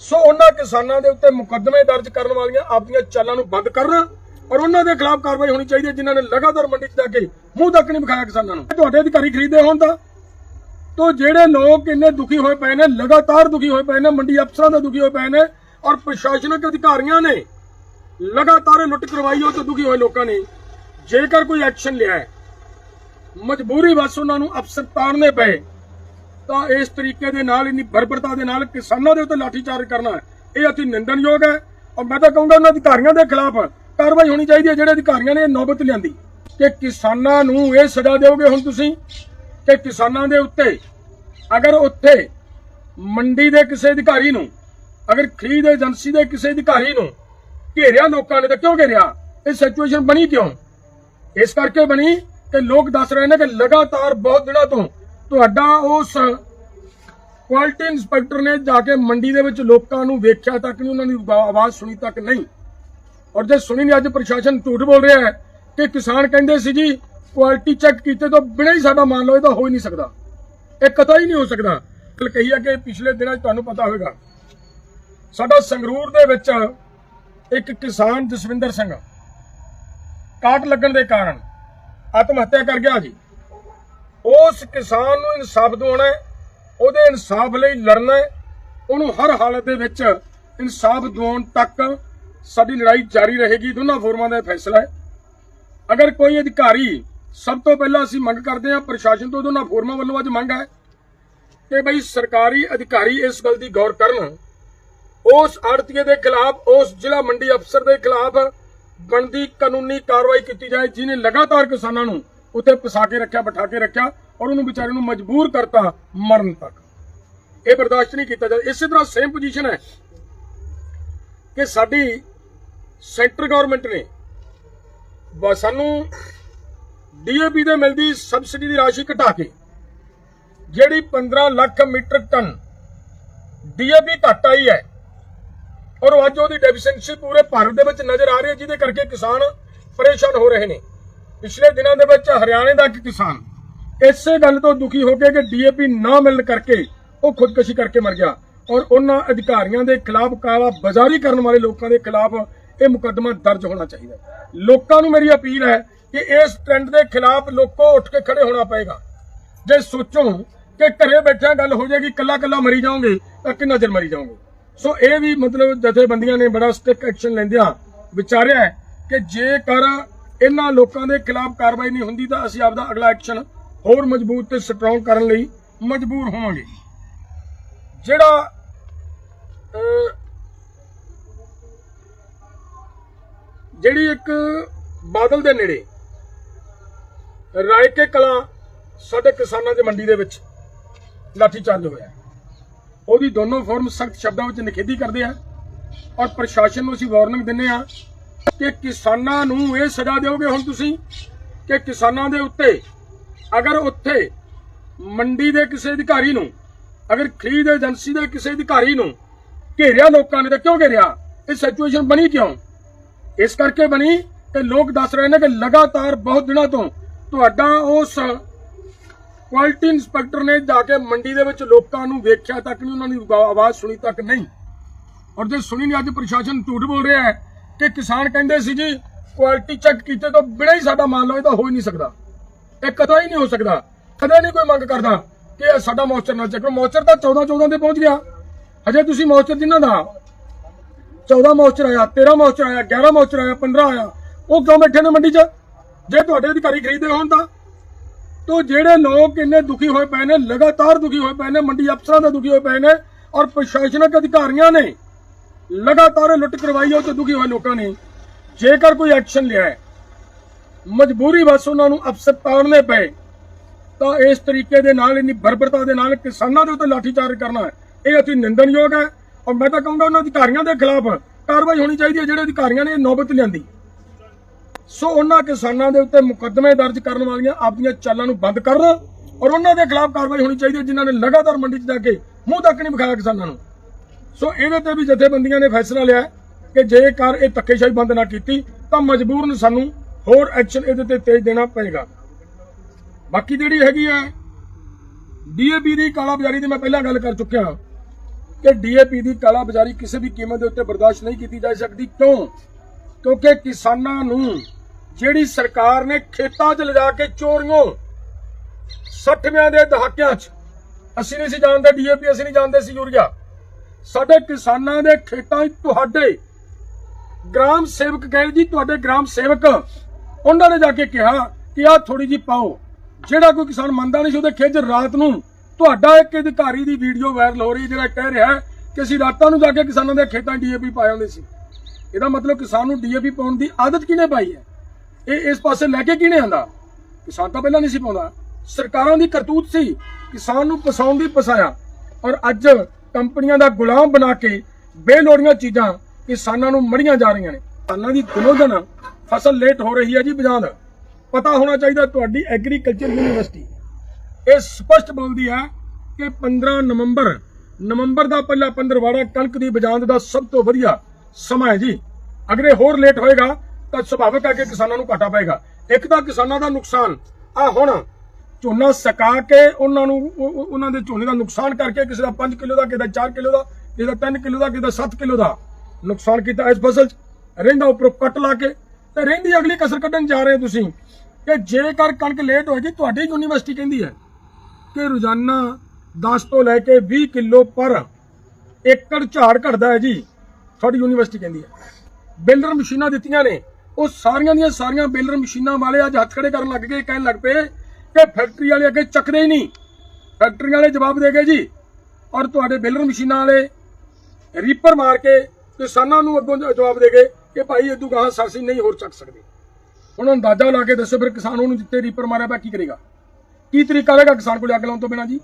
ਸੋ ਉਹਨਾਂ ਕਿਸਾਨਾਂ ਦੇ ਉੱਤੇ ਮੁਕੱਦਮੇ ਦਰਜ ਕਰਨ ਵਾਲੀਆਂ ਆਪਣੀਆਂ ਚਾਲਾਂ ਨੂੰ ਬੰਦ ਕਰਨ ਔਰ ਉਹਨਾਂ ਦੇ ਖਿਲਾਫ ਕਾਰਵਾਈ ਹੋਣੀ ਚਾਹੀਦੀ ਹੈ, ਜਿਨ੍ਹਾਂ ਨੇ ਲਗਾਤਾਰ ਮੰਡੀ 'ਚ ਜਾ ਕੇ ਮੂੰਹ ਤੱਕ ਨਹੀਂ ਵਿਖਾਇਆ ਕਿਸਾਨਾਂ ਨੂੰ। ਤੁਹਾਡੇ ਅਧਿਕਾਰੀ ਖਰੀਦੇ ਹੋਣ ਤਾਂ, ਤੋ ਜਿਹੜੇ ਲੋਕ ਇੰਨੇ ਦੁਖੀ ਹੋਏ ਪਏ ਨੇ, ਲਗਾਤਾਰ ਦੁਖੀ ਹੋਏ ਪਏ ਨੇ, ਮੰਡੀ ਅਫਸਰਾਂ ਦੇ ਦੁਖੀ ਹੋਏ ਪਏ ਨੇ ਔਰ ਪ੍ਰਸ਼ਾਸਨਿਕ ਅਧਿਕਾਰੀਆਂ ਨੇ ਲਗਾਤਾਰ ਲੁੱਟ ਕਰਵਾਈ ਉਹ ਤੋਂ ਦੁਖੀ ਹੋਏ ਲੋਕਾਂ ਨੇ। ਜੇਕਰ ਕੋਈ ਐਕਸ਼ਨ ਲਿਆ ਹੈ, ਮਜਬੂਰੀ ਬਸ ਉਹਨਾਂ ਨੂੰ ਅਫਸਰ ਤਾੜਨੇ ਪਏ। ਤਾਂ ਇਸ ਤਰੀਕੇ ਦੇ ਨਾਲ, ਇੰਨੀ ਬਰਬਰਤਾ ਦੇ ਨਾਲ ਕਿਸਾਨਾਂ ਦੇ ਉੱਤੇ ਲਾਠੀਚਾਰਜ ਕਰਨਾ ਇਹ ਅਤੀ ਨਿੰਦਣਯੋਗ ਹੈ ਔਰ ਮੈਂ ਤਾਂ ਕਹੂੰਗਾ ਉਹਨਾਂ ਅਧਿਕਾਰੀਆਂ ਦੇ ਖਿਲਾਫ ਕਾਰਵਾਈ ਹੋਣੀ ਚਾਹੀਦੀ ਹੈ, ਜਿਹੜੇ ਅਧਿਕਾਰੀਆਂ ਨੇ ਨੌਬਤ ਲਿਆਂਦੀ। ਕਿ ਕਿਸਾਨਾਂ ਨੂੰ ਇਹ ਸਜ਼ਾ ਦਿਓਗੇ ਹੁਣ ਤੁਸੀਂ? ਕਿ ਕਿਸਾਨਾਂ ਦੇ ਉੱਤੇ, ਅਗਰ ਉੱਥੇ ਮੰਡੀ ਦੇ ਕਿਸੇ ਅਧਿਕਾਰੀ ਨੂੰ, ਅਗਰ ਖਰੀਦ ਏਜੰਸੀ ਦੇ ਕਿਸੇ ਅਧਿਕਾਰੀ ਨੂੰ ਘੇਰਿਆ ਲੋਕਾਂ ਨੇ, ਤਾਂ ਕਿਉਂ ਘੇਰਿਆ? ਇਹ ਸਿਚੁਏਸ਼ਨ ਬਣੀ ਕਿਉਂ? ਇਸ ਕਰਕੇ ਬਣੀ ਕਿ ਲੋਕ ਦੱਸ ਰਹੇ ਨੇ ਕਿ ਲਗਾਤਾਰ ਬਹੁਤ ਦਿਨਾਂ ਤੋਂ ਤੁਹਾਡਾ ਉਸ ਕੁਆਲਿਟੀ ਇੰਸਪੈਕਟਰ ਨੇ ਜਾ ਕੇ ਮੰਡੀ ਦੇ ਵਿੱਚ ਲੋਕਾਂ ਨੂੰ ਵੇਖਿਆ ਤੱਕ ਨਹੀਂ, ਉਹਨਾਂ ਦੀ ਆਵਾਜ਼ ਸੁਣੀ ਤੱਕ ਨਹੀਂ। ਔਰ ਜੇ ਸੁਣੀ ਨਹੀਂ, ਅੱਜ ਪ੍ਰਸ਼ਾਸਨ ਝੂਠ ਬੋਲ ਰਿਹਾ ਹੈ ਕਿ ਕਿਸਾਨ ਕਹਿੰਦੇ ਸੀ ਜੀ ਕੁਆਲਿਟੀ ਚੈੱਕ ਕੀਤੇ ਤੋਂ ਬਿਨਾਂ ਹੀ ਸਾਡਾ ਮੰਨ ਲਓ ਇਹ ਤਾਂ ਹੋ ਹੀ ਨਹੀਂ ਸਕਦਾ। ਇਹ ਕਤਈ ਨਹੀਂ ਹੋ ਸਕਦਾ। ਗੱਲ ਕਹੀ ਹੈ ਕਿ ਪਿਛਲੇ ਦਿਨਾਂ 'ਚ ਤੁਹਾਨੂੰ ਪਤਾ ਹੋਵੇਗਾ, ਸਾਡਾ ਸੰਗਰੂਰ ਦੇ ਵਿੱਚ ਇੱਕ ਕਿਸਾਨ ਜਸਵਿੰਦਰ ਸਿੰਘ, ਕਾਟ ਲੱਗਣ ਦੇ ਕਾਰਨ ਆਤਮ ਹੱਤਿਆ ਕਰ ਗਿਆ ਜੀ। ਉਸ ਕਿਸਾਨ ਨੂੰ ਇਨਸਾਫ ਦਿਵਾਉਣਾ ਉਹਦੇ ਇਨਸਾਫ ਲਈ ਲੜਨਾ ਉਹਨੂੰ ਹਰ ਹਾਲਤ ਦੇ ਵਿੱਚ ਇਨਸਾਫ ਦਿਵਾਉਣ ਤੱਕ ਸਾਡੀ ਲੜਾਈ ਜਾਰੀ ਰਹੇਗੀ, ਦੋਨਾਂ ਫੋਰਮਾਂ ਦਾ ਇਹ ਫੈਸਲਾ ਹੈ। ਅਗਰ ਕੋਈ ਅਧਿਕਾਰੀ ਸਭ ਤੋਂ ਪਹਿਲਾਂ ਅਸੀਂ ਮੰਗ ਕਰਦੇ ਹਾਂ, ਪ੍ਰਸ਼ਾਸਨ ਤੋਂ ਦੋਨਾਂ ਫੋਰਮਾਂ ਵੱਲੋਂ ਅੱਜ ਮੰਗ ਹੈ ਕਿ ਬਈ ਸਰਕਾਰੀ ਅਧਿਕਾਰੀ ਇਸ ਗੱਲ ਦੀ ਗੌਰ ਕਰਨ। ਉਸ ਆੜਤੀਏ ਦੇ ਖਿਲਾਫ, ਉਸ ਜ਼ਿਲ੍ਹਾ ਮੰਡੀ ਅਫਸਰ ਦੇ ਖਿਲਾਫ ਬਣਦੀ ਕਾਨੂੰਨੀ ਕਾਰਵਾਈ ਕੀਤੀ ਜਾਏ ਜਿਨੇ ਲਗਾਤਾਰ ਕਿਸਾਨਾਂ ਨੂੰ ਉੱਥੇ ਫਸਾ ਕੇ ਰੱਖਿਆ, ਬਿਠਾ ਕੇ ਰੱਖਿਆ ਔਰ ਉਹਨੂੰ ਵਿਚਾਰੇ ਨੂੰ ਮਜਬੂਰ ਕਰਤਾ ਮਰਨ ਤੱਕ। ਇਹ ਬਰਦਾਸ਼ਤ ਨਹੀਂ ਕੀਤਾ ਜਾਂਦਾ। ਇਸੇ ਤਰ੍ਹਾਂ ਸੇਮ ਪੋਜੀਸ਼ਨ ਹੈ ਕਿ ਸਾਡੀ ਸੈਂਟਰ ਗਵਰਨਮੈਂਟ ਨੇ ਬ- ਸਾਨੂੰ ਡੀਏਪੀ ਦੇ ਮਿਲਦੀ ਸਬਸਿਡੀ ਦੀ ਰਾਸ਼ੀ ਘਟਾ ਕੇ ਜਿਹੜੀ 15 ਲੱਖ ਮੀਟਰ ਟਨ ਡੀਏਪੀ ਘਟ ਆਈ ਹੈ ਔਰ ਅੱਜ ਉਹਦੀ ਡੈਫੀਸ਼ੀਐਂਸੀ ਪੂਰੇ ਭਾਰਤ ਦੇ ਵਿੱਚ ਨਜ਼ਰ ਆ ਰਹੀ ਹੈ, ਜਿਹਦੇ ਕਰਕੇ ਕਿਸਾਨ ਪਰੇਸ਼ਾਨ ਹੋ ਰਹੇ ਨੇ। ਪਿਛਲੇ ਦਿਨਾਂ ਦੇ ਵਿੱਚ ਹਰਿਆਣੇ ਦਾ ਇੱਕ ਕਿਸਾਨ ਇਸੇ ਗੱਲ ਤੋਂ ਦੁਖੀ ਹੋ ਕੇ ਕਿ ਡੀਏਪੀ ਨਾ ਮਿਲਣ ਕਰਕੇ ਉਹ ਖੁਦਕੁਸ਼ੀ ਕਰਕੇ ਮਰ ਗਿਆ ਔਰ ਉਹਨਾਂ ਅਧਿਕਾਰੀਆਂ ਦੇ ਖਿਲਾਫ ਕਾਲਾ ਬਾਜ਼ਾਰੀ ਕਰਨ ਵਾਲੇ ਲੋਕਾਂ ਦੇ ਖਿਲਾਫ ਇਹ ਮੁਕੱਦਮਾ ਦਰਜ ਹੋਣਾ ਚਾਹੀਦਾ। ਲੋਕਾਂ ਨੂੰ ਮੇਰੀ ਅਪੀਲ ਹੈ ਕਿ ਇਸ ਟ੍ਰੈਂਡ ਦੇ ਖਿਲਾਫ ਲੋਕੋ ਉੱਠ ਕੇ ਖੜੇ ਹੋਣਾ ਪਏਗਾ। ਜੇ ਸੋਚੋ ਕਿ ਘਰੇ ਬੈਠਿਆਂ ਗੱਲ ਹੋ ਜਾਏਗੀ ਕੱਲਾ ਕੱਲਾ ਮਰੀ ਜਾਓਗੇ ਤਾਂ ਕਿੰਨਾ ਚਿਰ ਮਰੀ ਜਾਓਗੇ? ਸੋ ਇਹ ਵੀ ਮਤਲਬ ਜਥੇਬੰਦੀਆਂ ਨੇ ਬੜਾ ਸਟ੍ਰਿਕਟ ਐਕਸ਼ਨ ਲੈਂਦਿਆਂ ਵਿਚਾਰਿਆ ਕਿ ਜੇਕਰ ਇਹਨਾਂ ਲੋਕਾਂ ਦੇ ਖਿਲਾਫ ਕਾਰਵਾਈ ਨਹੀਂ ਹੁੰਦੀ ਤਾਂ ਅਸੀਂ ਆਪਦਾ ਅਗਲਾ ਐਕਸ਼ਨ ਹੋਰ ਮਜ਼ਬੂਤ ਤੇ ਸਟਰੋਂਗ ਕਰਨ ਲਈ ਮਜਬੂਰ ਹੋਵਾਂਗੇ। ਜਿਹੜਾ ਜਿਹੜੀ ਇੱਕ ਬਾਦਲ ਦੇ ਨੇੜੇ ਰਾਇਕੇ ਕਲਾ ਸਾਡੇ ਕਿਸਾਨਾਂ ਦੀ ਮੰਡੀ ਦੇ ਵਿੱਚ ਲਾਠੀ ਚਾਰਜ ਹੋਇਆ। ਉਹਦੀ ਦੋਨੋਂ ਫੋਰਮ ਸਖਤ ਸ਼ਬਦਾਂ ਵਿੱਚ ਨਿਖੇਧੀ ਕਰਦੇ ਆ ਔਰ ਪ੍ਰਸ਼ਾਸਨ ਨੂੰ ਅਸੀਂ ਵਾਰਨਿੰਗ ਦਿੰਨੇ ਆ ਕਿ ਕਿਸਾਨਾਂ ਨੂੰ ਇਹ ਸਜ਼ਾ ਦਿਓਗੇ ਹੁਣ ਤੁਸੀਂ ਕਿ ਕਿਸਾਨਾਂ ਦੇ ਉੱਤੇ ਅਗਰ ਉੱਥੇ ਮੰਡੀ ਦੇ ਕਿਸੇ ਅਧਿਕਾਰੀ ਨੂੰ, ਅਗਰ ਖਰੀਦ ਏਜੰਸੀ ਦੇ ਕਿਸੇ ਅਧਿਕਾਰੀ ਨੂੰ ਘੇਰਿਆ ਲੋਕਾਂ ਨੇ ਤਾਂ ਕਿਉਂ ਘੇਰਿਆ? ਇਹ ਸਿਚੁਏਸ਼ਨ ਬਣੀ ਕਿਉਂ? ਇਸ ਕਰਕੇ ਬਣੀ ਕਿ ਲੋਕ ਦੱਸ ਰਹੇ ਨੇ ਕਿ ਲਗਾਤਾਰ ਬਹੁਤ ਦਿਨਾਂ ਤੋਂ ਤੁਹਾਡਾ ਉਸ ਕੁਆਲਿਟੀ ਇੰਸਪੈਕਟਰ ਨੇ ਜਾ ਕੇ ਮੰਡੀ ਦੇ ਵਿੱਚ ਲੋਕਾਂ ਨੂੰ ਵੇਖਿਆ ਤੱਕ ਨਹੀਂ, ਉਹਨਾਂ ਦੀ ਆਵਾਜ਼ ਸੁਣੀ ਤੱਕ ਨਹੀਂ। ਔਰ ਜੇ ਸੁਣੀ ਨਹੀਂ, ਅੱਜ ਪ੍ਰਸ਼ਾਸਨ ਝੂਠ ਬੋਲ ਰਿਹਾ ਹੈ। ਕਿ ਕਿਸਾਨ ਕਹਿੰਦੇ ਸੀ ਜੀ ਕੁਆਲਿਟੀ ਚੈੱਕ ਕੀਤੇ ਤੋਂ ਬਿਨਾਂ ਹੀ ਸਾਡਾ ਮੰਨ ਲਓ, ਇਹ ਹੋ ਹੀ ਨਹੀਂ ਸਕਦਾ। ਇਹ ਕਦੇ ਹੀ ਨਹੀਂ ਹੋ ਸਕਦਾ। ਕਦੇ ਨਹੀਂ ਕੋਈ ਮੰਗ ਕਰਦਾ ਕਿ ਸਾਡਾ ਮੌਚਰ ਨਾ ਚੈੱਕ ਕਰੋ। ਮੌਚਰ ਤਾਂ 14 14 ਤੇ ਪਹੁੰਚ ਗਿਆ। ਹਜੇ ਤੁਸੀਂ ਮੌਚਰ ਜਿਨ੍ਹਾਂ ਦਾ? 14 ਮੌਚਰ ਆਇਆ 13 ਮੌਚਰ ਆਇਆ 11 ਮੌਚਰ ਆਇਆ 15 ਆਇਆ। ਉਹ ਕਿਉਂ ਬੈਠੇ ਨੇ ਮੰਡੀ 'ਚ? ਜੇ ਤੁਹਾਡੇ ਅਧਿਕਾਰੀ ਖਰੀਦੇ ਹੋਣ ਤਾਂ। ਤੋ ਜਿਹੜੇ ਲੋਕ ਇੰਨੇ ਦੁਖੀ ਹੋਏ ਪਏ ਨੇ, ਲਗਾਤਾਰ ਦੁਖੀ ਹੋਏ ਪਏ ਨੇ, ਮੰਡੀ ਅਫਸਰਾਂ ਦੇ ਦੁਖੀ ਹੋਏ ਪਏ ਨੇ ਔਰ ਪ੍ਰਸ਼ਾਸਨਿਕ ਅਧਿਕਾਰੀਆਂ ਨੇ ਲਗਾਤਾਰ ਇਹ ਲੁੱਟ ਕਰਵਾਈ ਉਹ ਤੋਂ ਦੁਖੀ ਹੋਏ ਲੋਕਾਂ ਨੇ। ਜੇਕਰ ਕੋਈ ਐਕਸ਼ਨ ਲਿਆ ਹੈ, ਮਜਬੂਰੀ ਬਸ ਉਹਨਾਂ ਨੂੰ ਅਫਸਰ ਤਾੜਨੇ ਪਏ, ਤਾਂ ਇਸ ਤਰੀਕੇ ਦੇ ਨਾਲ, ਇੰਨੀ ਬਰਬਰਤਾ ਦੇ ਨਾਲ ਕਿਸਾਨਾਂ ਦੇ ਉੱਤੇ ਲਾਠੀਚਾਰਜ ਕਰਨਾ ਇਹ ਅਤੀ ਨਿੰਦਣਯੋਗ ਹੈ ਔਰ ਮੈਂ ਤਾਂ ਕਹੂੰਗਾ ਉਹਨਾਂ ਅਧਿਕਾਰੀਆਂ ਦੇ ਖਿਲਾਫ ਕਾਰਵਾਈ ਹੋਣੀ ਚਾਹੀਦੀ ਹੈ, ਜਿਹੜੇ ਅਧਿਕਾਰੀਆਂ ਨੇ ਇਹ ਨੌਬਤ ਲਿਆਂਦੀ। ਸੋ ਉਹਨਾਂ ਕਿਸਾਨਾਂ ਦੇ ਉੱਤੇ ਮੁਕੱਦਮੇ ਦਰਜ ਕਰਨ ਵਾਲੀਆਂ ਆਪਣੀਆਂ ਚਾਲਾਂ ਨੂੰ ਬੰਦ ਕਰਨ ਔਰ ਉਹਨਾਂ ਦੇ ਖਿਲਾਫ ਕਾਰਵਾਈ ਹੋਣੀ ਚਾਹੀਦੀ ਹੈ, ਜਿਨ੍ਹਾਂ ਨੇ ਲਗਾਤਾਰ ਮੰਡੀ 'ਚ ਜਾ ਕੇ ਮੂੰਹ ਤੱਕ ਨਹੀਂ ਵਿਖਾਇਆ ਕਿਸਾਨਾਂ ਨੂੰ। ਸੋ ਇਹਦੇ ਤੇ ਵੀ ਜਥੇਬੰਦੀਆਂ ਨੇ ਫੈਸਲਾ ਲਿਆ ਹੈ ਕਿ ਜੇਕਰ ਇਹ ਧੱਕੇਸ਼ਾਹੀ ਬੰਦ ਨਾ ਕੀਤੀ, ਤਾਂ ਮਜਬੂਰਨ ਸਾਨੂੰ ਹੋਰ ਐਕਸ਼ਨ ਇਹਦੇ ਤੇ ਤੇਜ਼ ਦੇਣਾ ਪਏਗਾ। ਬਾਕੀ ਜਿਹੜੀ ਹੈਗੀ ਹੈ ਡੀਏਪੀ ਦੀ ਕਾਲਾ ਬਾਜ਼ਾਰੀ ਦੀ ਮੈਂ ਪਹਿਲਾਂ ਗੱਲ ਕਰ ਚੁੱਕਿਆ ਕਿ ਡੀਏਪੀ ਦੀ ਕਾਲਾ ਬਾਜ਼ਾਰੀ ਕਿਸੇ ਵੀ ਕੀਮਤ ਦੇ ਉੱਤੇ ਬਰਦਾਸ਼ਤ ਨਹੀਂ ਕੀਤੀ ਜਾ ਸਕਦੀ। ਕਿਉਂ? ਕਿਉਂਕਿ ਕਿਸਾਨਾਂ ਨੂੰ ਜਿਹੜੀ ਸਰਕਾਰ ਨੇ ਖੇਤਾਂ 'ਚ ਲਿਜਾ ਕੇ ਚੋਰੀਆਂ 60ਵਿਆਂ ਦੇ ਦਹਾਕਿਆਂ 'ਚ, ਅਸੀਂ ਨਹੀਂ ਸੀ ਜਾਣਦੇ ਡੀਏਪੀ ਅਸੀਂ ਨਹੀਂ ਜਾਣਦੇ ਸੀ ਯੂਰੀਆ। ਸਾਡੇ ਕਿਸਾਨਾਂ ਦੇ ਖੇਤਾਂ 'ਚ ਤੁਹਾਡੇ ਗ੍ਰਾਮ ਸੇਵਕ ਗਏ ਜੀ, ਤੁਹਾਡੇ ਗ੍ਰਾਮ ਸੇਵਕ। ਉਹਨਾਂ ਨੇ ਜਾ ਕੇ ਕਿਹਾ ਕਿ ਆਹ ਥੋੜੀ ਜੀ ਪਾਓ। ਜਿਹੜਾ ਕੋਈ ਕਿਸਾਨ ਮੰਨਦਾ ਨਹੀਂ ਸੀ, ਉਹਦੇ ਖੇਜ ਰਾਤ ਨੂੰ। ਤੁਹਾਡਾ ਇੱਕ ਅਧਿਕਾਰੀ ਦੀ ਵੀਡੀਓ ਵਾਇਰਲ ਹੋ ਰਹੀ ਜਿਹੜਾ ਕਹਿ ਰਿਹਾ ਕਿ ਅਸੀਂ ਰਾਤਾਂ ਨੂੰ ਜਾ ਕੇ ਕਿਸਾਨਾਂ ਦੇ ਖੇਤਾਂ ਡੀਏਪੀ ਪਾਏ ਹੁੰਦੇ ਸੀ। ਇਹਦਾ ਮਤਲਬ ਕਿਸਾਨ ਨੂੰ ਡੀਏਪੀ ਪਾਉਣ ਦੀ ਆਦਤ ਕਿਹਨੇ ਪਾਈ ਹੈ? ਇਹ ਇਸ ਪਾਸੇ ਲੈ ਕੇ ਕਿਹਨੇ ਆਂਦਾ? ਕਿਸਾਨ ਤਾਂ ਪਹਿਲਾਂ ਨਹੀਂ ਸੀ ਪਾਉਂਦਾ। ਸਰਕਾਰਾਂ ਦੀ ਕਰਤੂਤ ਸੀ, ਕਿਸਾਨ ਨੂੰ ਪਸਾਉਣ ਦੀ ਪਸਾਇਆ ਔਰ ਅੱਜ ਕੰਪਨੀਆਂ ਦਾ ਗੁਲਾਮ ਬਣਾ ਕੇ ਬੇਲੋੜੀਆਂ ਚੀਜ਼ਾਂ ਕਿਸਾਨਾਂ ਨੂੰ ਮੜੀਆਂ ਜਾ ਰਹੀਆਂ ਨੇ। ਕਿਸਾਨਾਂ ਦੀ ਦਿਨੋ ਦਿਨ ਫਸਲ ਲੇਟ ਹੋ ਰਹੀ ਹੈ ਜੀ ਬਜਾਂਦ। ਪਤਾ ਹੋਣਾ ਚਾਹੀਦਾ ਤੁਹਾਡੀ ਐਗਰੀਕਲਚਰ ਯੂਨੀਵਰਸਿਟੀ ਇਹ ਸਪਸ਼ਟ ਬੋਲਦੀ ਹੈ ਕਿ 15 ਨਵੰਬਰ ਨਵੰਬਰ ਦਾ ਪਹਿਲਾ ਪੰਦਰਵਾੜਾ ਕਣਕ ਦੀ ਬਜਾਂਦ ਦਾ ਸਭ ਤੋਂ ਵਧੀਆ ਸਮਾਂ ਹੈ ਜੀ। ਅਗਰ ਇਹ ਹੋਰ ਲੇਟ ਹੋਏਗਾ ਤਾਂ ਸੁਭਾਵਿਕ ਹੈ ਕਿ ਕਿਸਾਨਾਂ ਨੂੰ ਘਾਟਾ ਪਏਗਾ। ਇੱਕ ਤਾਂ ਕਿਸਾਨਾਂ ਦਾ ਨੁਕਸਾਨ। ਆ ਹੁਣ ਝੋਨਾ ਸਕਾ ਕੇ ਉਹਨਾਂ ਨੂੰ ਉਹ- ਉਹਨਾਂ ਦੇ ਝੋਨੇ ਦਾ ਨੁਕਸਾਨ ਕਰਕੇ ਕਿਸੇ ਦਾ 5 ਕਿਲੋ ਦਾ, ਕਿਸੇ ਦਾ 4 ਕਿਲੋ ਦਾ, ਕਿਸੇ ਦਾ 3 ਕਿਲੋ ਦਾ, ਕਿਸੇ ਦਾ 7 ਕਿਲੋ ਦਾ ਨੁਕਸਾਨ ਕੀਤਾ ਇਸ ਫਸਲ 'ਚ। ਰਹਿੰਦਾ ਉੱਪਰੋਂ ਕੱਟ ਲਾ ਕੇ ਤੇ ਰਹਿੰਦੀ ਅਗਲੀ ਕਸਰ ਕੱਢਣ ਜਾ ਰਹੇ ਹੋ ਤੁਸੀਂ। ਕਿ ਜੇਕਰ ਕਣਕ ਲੇਟ ਹੋਏਗੀ, ਤੁਹਾਡੀ ਯੂਨੀਵਰਸਿਟੀ ਕਹਿੰਦੀ ਹੈ ਕਿ ਰੋਜ਼ਾਨਾ 10 ਤੋਂ ਲੈ ਕੇ 20 ਕਿਲੋ ਪਰ ਏਕੜ ਝਾੜ ਘਟਦਾ ਹੈ ਜੀ। ਤੁਹਾਡੀ ਯੂਨੀਵਰਸਿਟੀ ਕਹਿੰਦੀ ਹੈ। ਬੇਲਰ ਮਸ਼ੀਨਾਂ ਦਿੱਤੀਆਂ ਨੇ। ਉਹ ਸਾਰੀਆਂ ਦੀਆਂ ਸਾਰੀਆਂ ਬੇਲਰ ਮਸ਼ੀਨਾਂ ਵਾਲੇ ਅੱਜ ਹੱਥ ਖੜੇ ਕਰਨ ਲੱਗ ਗਏ, ਕਹਿਣ ਲੱਗ ਪਏ ਕਿ ਫੈਕਟਰੀ ਵਾਲੇ ਅੱਗੇ ਚੱਕਦੇ ਹੀ ਨਹੀਂ। ਫੈਕਟਰੀ ਵਾਲੇ ਜਵਾਬ ਦੇ ਗਏ ਜੀ, ਔਰ ਤੁਹਾਡੇ ਬਿਲਰ ਮਸ਼ੀਨਾਂ ਵਾਲੇ ਰੀਪਰ ਮਾਰ ਕੇ ਕਿਸਾਨਾਂ ਨੂੰ ਅੱਗੋਂ ਜਵਾਬ ਦੇ ਗਏ ਕਿ ਭਾਈ ਇਦੋਂ ਗਾਹਾਂ ਸਰਸੀ ਨਹੀਂ ਹੋਰ ਚੱਕ ਸਕਦੇ। ਹੁਣ ਅੰਦਾਜ਼ਾ ਲਾ ਕੇ ਦੱਸੋ ਫਿਰ ਕਿਸਾਨ ਉਹਨੂੰ ਜਿੱਤੇ ਰੀਪਰ ਮਾਰਿਆ ਪਿਆ ਕੀ ਕਰੇਗਾ? ਕੀ ਤਰੀਕਾ ਰਹੇਗਾ ਕਿਸਾਨ ਕੋਲ ਅੱਗ ਲਾਉਣ ਤੋਂ ਬਿਨਾਂ ਜੀ?